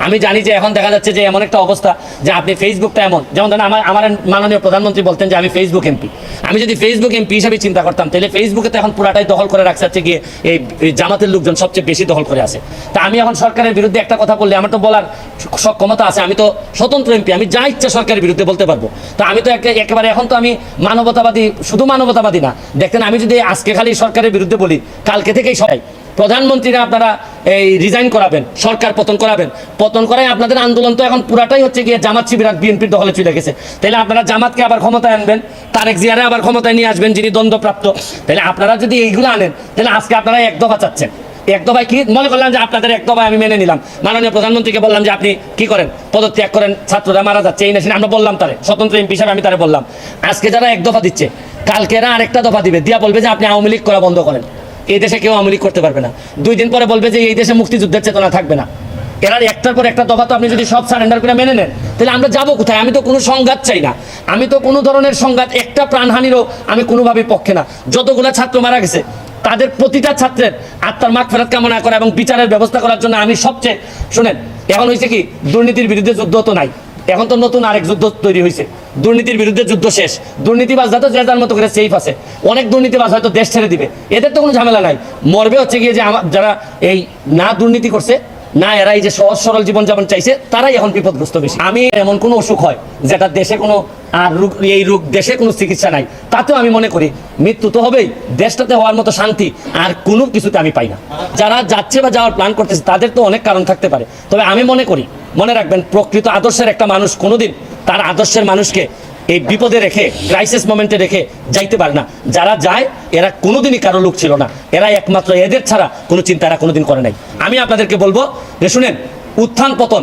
আমি জানি যে এখন দেখা যাচ্ছে যে এমন একটা অবস্থা যে আপনি ফেসবুকটা এমন। যেমন ধরেন আমার আমার মাননীয় প্রধানমন্ত্রী বলতেন যে আমি ফেসবুক এমপি আমি যদি ফেসবুক এমপি হিসাবে চিন্তা করতাম, তাহলে ফেসবুকে তো এখন পুরাটাই দখল করে রাখছে গিয়ে এই জামাতের লোকজন সবচেয়ে বেশি দখল করে আছে। তা আমি এখন সরকারের বিরুদ্ধে একটা কথা বললে আমার তো বলার সক্ষমতা আছে। আমি তো স্বতন্ত্র এমপি আমি যা ইচ্ছা সরকারের বিরুদ্ধে বলতে পারব। তো আমি তো একে- একেবারে এখন তো আমি মানবতাবাদী শুধু মানবতাবাদী না। দেখতেন আমি যদি আজকে খালি সরকারের বিরুদ্ধে বলি, কালকে থেকেই সবাই প্রধানমন্ত্রীরা আপনারা এই রিজাইন করাবেন, সরকার পতন করাবেন। পতন করাই আপনাদের আন্দোলন তো এখন পুরাটাই হচ্ছে গিয়ে জামাত শিবির আর বিএনপির দখলে চলে গেছে। তাহলে আপনারা জামাতকে আবার ক্ষমতায় আনবেন, তারেক জিয়ারে আবার ক্ষমতায় নিয়ে আসবেন যিনি দ্বন্দ্বপ্রাপ্ত। তাহলে আপনারা যদি এইগুলো আনেন তাহলে আজকে আপনারা এক দফা চাচ্ছেন। এক দফায় কি? মনে করলাম যে আপনাদের এক দফায় আমি মেনে নিলাম। মাননীয় প্রধানমন্ত্রীকে বললাম যে আপনি কি করেন? পদত্যাগ করেন, ছাত্ররা মারা যাচ্ছে, এই নেশন আমরা বললাম তারে। স্বতন্ত্র এমপি হিসাবে আমি তারে বললাম। আজকে যারা এক দফা দিচ্ছে, কালকে এরা আরেকটা দফা দিবে, দিয়া বলবে যে আপনি আওয়ামী লীগ করা বন্ধ করেন। এই দেশে কেউ আওয়ামী লীগ করতে পারবে না। দুই দিন পরে বলবে যে এই দেশে মুক্তিযুদ্ধের চেতনা থাকবে না। এরা একটার পর একটা দফা তো আপনি যদি সব সারেন্ডার করে মেনে নেন, তাহলে আমরা যাব কোথায়? আমি তো কোনো সংঘাত চাই না। আমি তো কোনো ধরনের সংঘাত, একটা প্রাণহানিরও আমি কোনোভাবেই পক্ষে না। যতগুলা ছাত্র মারা গেছে, তাদের প্রতিটা ছাত্রের আত্মার মাগ ফেরত কামনা করা এবং বিচারের ব্যবস্থা করার জন্য আমি সবচেয়ে, শোনেন, এখন হয়েছে কি, দুর্নীতির বিরুদ্ধে যুদ্ধ তো নাই। এখন তো নতুন আরেক যুদ্ধ তৈরি হয়েছে দুর্নীতির বিরুদ্ধে যুদ্ধ শেষ। দুর্নীতিবাজরা তো যে যার মতো করে সেফ আছে। অনেক দুর্নীতিবাজ হয়তো দেশ ছেড়ে দিবে। এদের তো কোনো ঝামেলা নাই। মরবে হচ্ছে গিয়ে যে আমার যারা এই না দুর্নীতি করছে, না এরা এই যে সহজ সরল জীবনযাপন চাইছে, তারাই এখন বিপদগ্রস্ত বেশি। আমি এমন কোনো অসুখ হয় যেটা দেশে কোনো আর রোগ এই রোগ দেশে কোনো চিকিৎসা নাই। তাতেও আমি মনে করি, মৃত্যু তো হবেই। দেশটাতে হওয়ার মতো শান্তি আর কোনো কিছুতে আমি পাই না। যারা যাচ্ছে বা যাওয়ার প্ল্যান করতেছে, তাদের তো অনেক কারণ থাকতে পারে। তবে আমি মনে করি, মনে রাখবেন, প্রকৃত আদর্শের একটা মানুষ কোনোদিন তার আদর্শের মানুষকে এই বিপদে রেখে ক্রাইসিস মোমেন্টে রেখে যাইতে পারে না। যারা যায়, এরা কোনোদিনই কারও লোক ছিল না। এরা একমাত্র এদের ছাড়া কোনো চিন্তা এরা কোনোদিন করে নাই। আমি আপনাদেরকে বলব, যে শুনেন, উত্থান পতন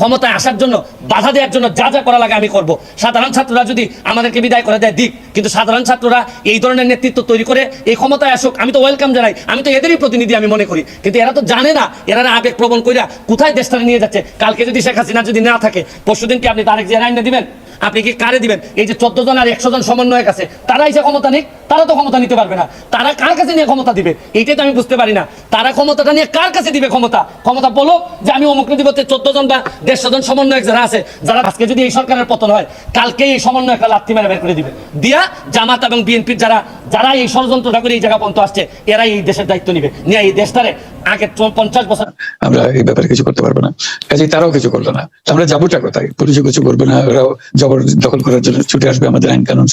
ক্ষমতায় আসার জন্য, বাধা দেওয়ার জন্য যা যা করা লাগে আমি করব। সাধারণ ছাত্ররা যদি আমাদেরকে বিদায় করে দেয়, দিক। কিন্তু সাধারণ ছাত্ররা এই ধরনের নেতৃত্ব তৈরি করে, এই ক্ষমতায় আসুক, আমি তো ওয়েলকাম জানাই। আমি তো এদেরই প্রতিনিধি আমি মনে করি। কিন্তু এরা তো জানে না, এরা না আবেগ প্রবণ কইরা কোথায় দেশটা নিয়ে যাচ্ছে। কালকে যদি শেখ হাসিনা যদি না থাকে, পরশুদিন কি আপনি তারেক জিয়া আইনে দিবেন? আপনি কি কারে দিবেন? এই যে চোদ্দ জন আর একশো জন সমন্বয়ের কাছে তারাই যে ক্ষমতা নেই তারা তো ক্ষমতা নিতে পারবে না। তারা কার কাছে নিয়ে ক্ষমতা দিবে? এইটাই তো আমি বুঝতে পারি না। তারা ক্ষমতাটা নিয়ে কার কাছে দিবে ক্ষমতা? ক্ষমতা বলো যে আমি অমুক দিব চোদ্দ জন বা দেড়শো জন সমন্বয়ক যারা আছে, যারা আজকে যদি এই সরকারের পতন হয় কালকে এই সমন্বয়করা লাত্তি মেরে বের করে দিবে। দিয়া জামাত এবং বিএনপির যারা যারা এই ষড়যন্ত্রটা করে এই জায়গা পর্যন্ত আসছে, এরাই এই দেশের দায়িত্ব নিবে। নিয়ে এই দেশটারে আগে পঞ্চাশ বছর আমরা এই ব্যাপারে কিছু করতে পারব না। কাজে তারাও কিছু করল না। আমরা যাবোটা কোথায়? পুলিশ কিছু করবে না, ওরাও জবর দখল করার জন্য ছুটে আসবে আমাদের আইন কানুন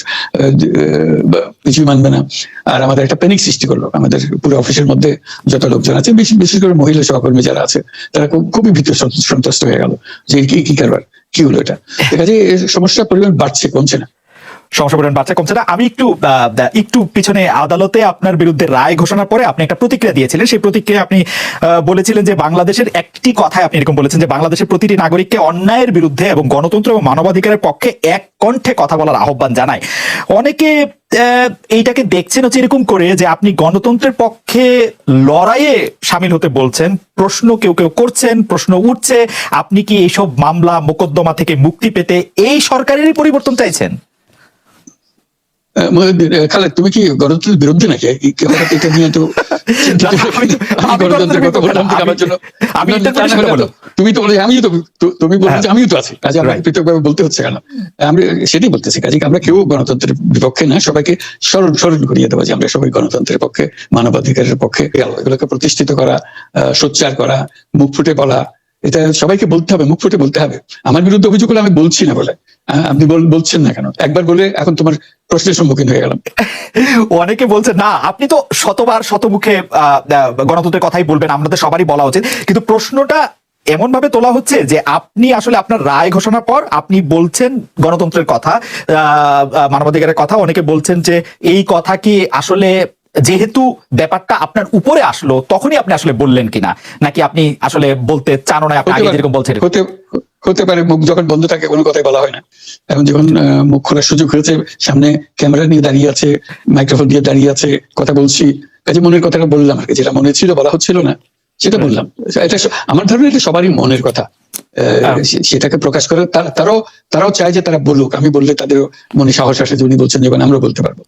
কিছুই মানবে না। আর আমাদের একটা প্যানিক সৃষ্টি করল। আমাদের পুরো অফিসের মধ্যে যত লোকজন আছে বিশেষ করে মহিলা সহকর্মী যারা আছে, তারা খুব খুবই ভীত সন্ত- সন্ত্রস্ত হয়ে গেল। যে কি কি কারবার? কি হলো এটা? দেখা যায় সমস্যার পরিমাণ বাড়ছে, কমছে না। সমস্যা পরিমাণ বাচ্চা কমছে না। আমি একটু একটু পিছনে আদালতে আপনার বিরুদ্ধে রায় ঘোষণার পরে আপনি একটা প্রতিক্রিয়া দিয়েছিলেন। সেই প্রতিক্রিয়া আপনি বলেছিলেন যে বাংলাদেশের একটি কথায় আপনি এরকম বলেছেন যে বাংলাদেশের প্রতিটি নাগরিককে অন্যায়ের বিরুদ্ধে এবং গণতন্ত্র এবং মানবাধিকারের পক্ষে এক কণ্ঠে কথা বলার আহ্বান জানায়। অনেকে এইটাকে দেখছেন হচ্ছে এরকম করে যে আপনি গণতন্ত্রের পক্ষে লড়াইয়ে সামিল হতে বলছেন, প্রশ্ন কেউ কেউ করছেন, প্রশ্ন উঠছে, আপনি কি এইসব মামলা, মোকদ্দমা থেকে মুক্তি পেতে এই সরকারেরই পরিবর্তন চাইছেন? খালেদ তুমি কি গণতন্ত্রের বিরুদ্ধে নাকি? হঠাৎ এটা নিয়ে তো চিন্তিত তো- আমি আমি গণতন্ত্রের কথা বললাম আমার জন্য। আমি তুমি তো বলে আমিও তো তুমি বলছো হ্যাঁ। আমিও তো আছি। কাজে আমরা পৃথকভাবে বলতে হচ্ছে কেন? আমরা সেটাই বলতেছি কাজে আমরা কেউ গণতন্ত্রের বিপক্ষে না? সবাইকে স্মরণ স্মরণ করিয়ে দেবো যে আমরা সবাই গণতন্ত্রের পক্ষে মানবাধিকারের পক্ষে এগুলোকে প্রতিষ্ঠিত করা আহ, সোচ্চার করা মুখ ফুটে বলা এটা সবাইকে বলতে হবে মুখ ফুটে বলতে হবে। আমার বিরুদ্ধে অভিযোগ হলে আমি বলছি না বলে। আহ, আপনি বল- বলছেন না কেন? একবার বলে এখন তোমার প্রশ্নের সম্মুখীন হয়ে গেলাম। অনেকে বলছে, না, আপনি তো শতবার শতমুখে গণতন্ত্রের কথাই বলবেন আমাদের সবারই বলা উচিত। কিন্তু প্রশ্নটা এমন ভাবে তোলা হচ্ছে যে, আপনি আসলে আপনার রায় ঘোষণার পর আপনি বলছেন গণতন্ত্রের কথা মানবাধিকারের কথা। অনেকে বলছেন যে, এই কথা কি আসলে যেহেতু ব্যাপারটা আপনার উপরে আসলো তখনই আপনি আসলে বললেন কিনা? নাকি আপনি আসলে বলতে চানো না আপনি আগে যেরকম বলছেন হতে পারে। মুখ যখন বন্ধ থাকে কোনো কথাই বলা হয় না। এখন যখন মুখ খোলার সুযোগ হয়েছে সামনে ক্যামেরা নিয়ে দাঁড়িয়ে আছে মাইক্রোফোন দিয়ে দাঁড়িয়ে আছে কথা বলছি। কাজে মনের কথাটা বললাম আর কি যেটা মনে ছিল বলা হচ্ছিল না সেটা বললাম। এটা আমার ধারণা এটা সবারই মনের কথা। আহ, সেটাকে প্রকাশ করে তার- তারাও তারাও চায় যে তারা বলুক। আমি বললে তাদের মনে সাহস আসে যে উনি বলছেন যেমন আমরা বলতে পারব।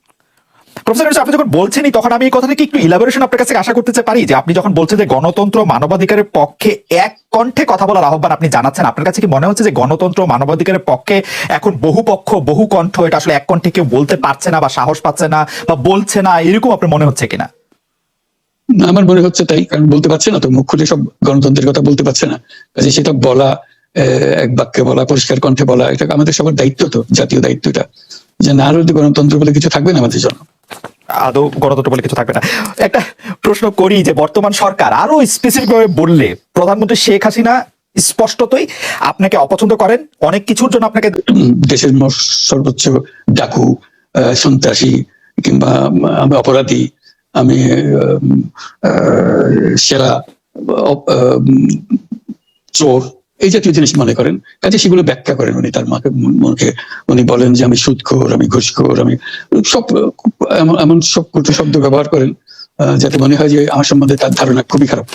প্রফেসর আপনি যখন বলছেনই, তখন আমি এই কথাটাকে একটু ইলাবোরেশন আপনার কাছে আশা করতে পারি যে আপনি যখন বলছেন যে গণতন্ত্র মানবাধিকারের পক্ষে এক কণ্ঠে কথা বলার আহ্বান আপনি জানাচ্ছেন, আপনার কাছে কি মনে হচ্ছে যে গণতন্ত্র মানবাধিকারের পক্ষে এখন বহু পক্ষ বহু কণ্ঠ এটা আসলে এক কণ্ঠে কেউ বলতে পারছে না বা সাহস পাচ্ছে না বা বলছে না, এরকম আপনার মনে হচ্ছে কিনা? আমার মনে হচ্ছে তাই, কারণ বলতে পারছে না তো, মুখ খুলে সব গণতন্ত্রের কথা বলতে পারছে না। কাজে সেটা বলা এক বাক্যে বলা, পরিষ্কার কণ্ঠে বলা, এটা আমাদের সবার দায়িত্ব তো, জাতীয় দায়িত্বটা যে না গণতন্ত্র বলে কিছু থাকবে না আমাদের জন্য। আদৌ গণতন্ত্র বলে কিছু থাকবে না। একটা প্রশ্ন করি যে বর্তমান সরকার আরও স্পেসিফিক ভাবে বললে, প্রধানমন্ত্রী শেখ হাসিনা স্পষ্টতই আপনাকে অপছন্দ করেন, অনেক কিছুর জন্য আপনাকে দেশের সর্বোচ্চ ডাকু সন্ত্রাসী কিংবা আমি অপরাধী, আমি সেরা চোর এই জাতীয় জিনিস মনে করেন। কাজে সেগুলো ব্যাখ্যা করেন উনি, তার মাকে মুখে উনি বলেন যে, আমি সুদখোর, আমি ঘুষখোর, আমি সব এমন এমন সব কটু শব্দ ব্যবহার করেন যাতে মনে হয় যে, আমার সম্বন্ধে তার ধারণা খুবই খারাপ।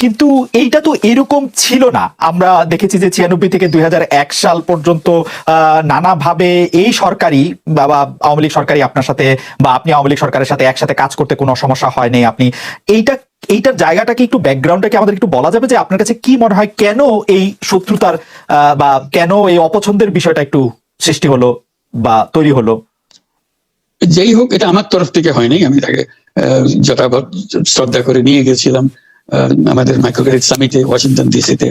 কিন্তু এইটা তো এরকম ছিল না। আমরা দেখেছি যে ছিয়ানব্বই থেকে দুই হাজার এক সাল পর্যন্ত নানাভাবে এই সরকারি বা আওয়ামী লীগ সরকারি আপনার সাথে, বা, আপনি আওয়ামী লীগ সরকারের সাথে একসাথে কাজ করতে কোনো সমস্যা হয়নি আপনি এইটা এইটার জায়গাটাকে একটু ব্যাকগ্রাউন্ডটাকে আমাদের একটু বলা যাবে যে আপনার কাছে কি মনে হয় কেন এই শত্রুতার বা কেন এই অপছন্দের বিষয়টা একটু সৃষ্টি হলো বা তৈরি হলো? যেই হোক, এটা আমার তরফ থেকে হয়নি। আমি তাকে যথাযথ শ্রদ্ধা করে নিয়ে গেছিলাম আমাদের মাইক্রোক্রেডিট সামিটে ওয়াশিংটন ডিসিতে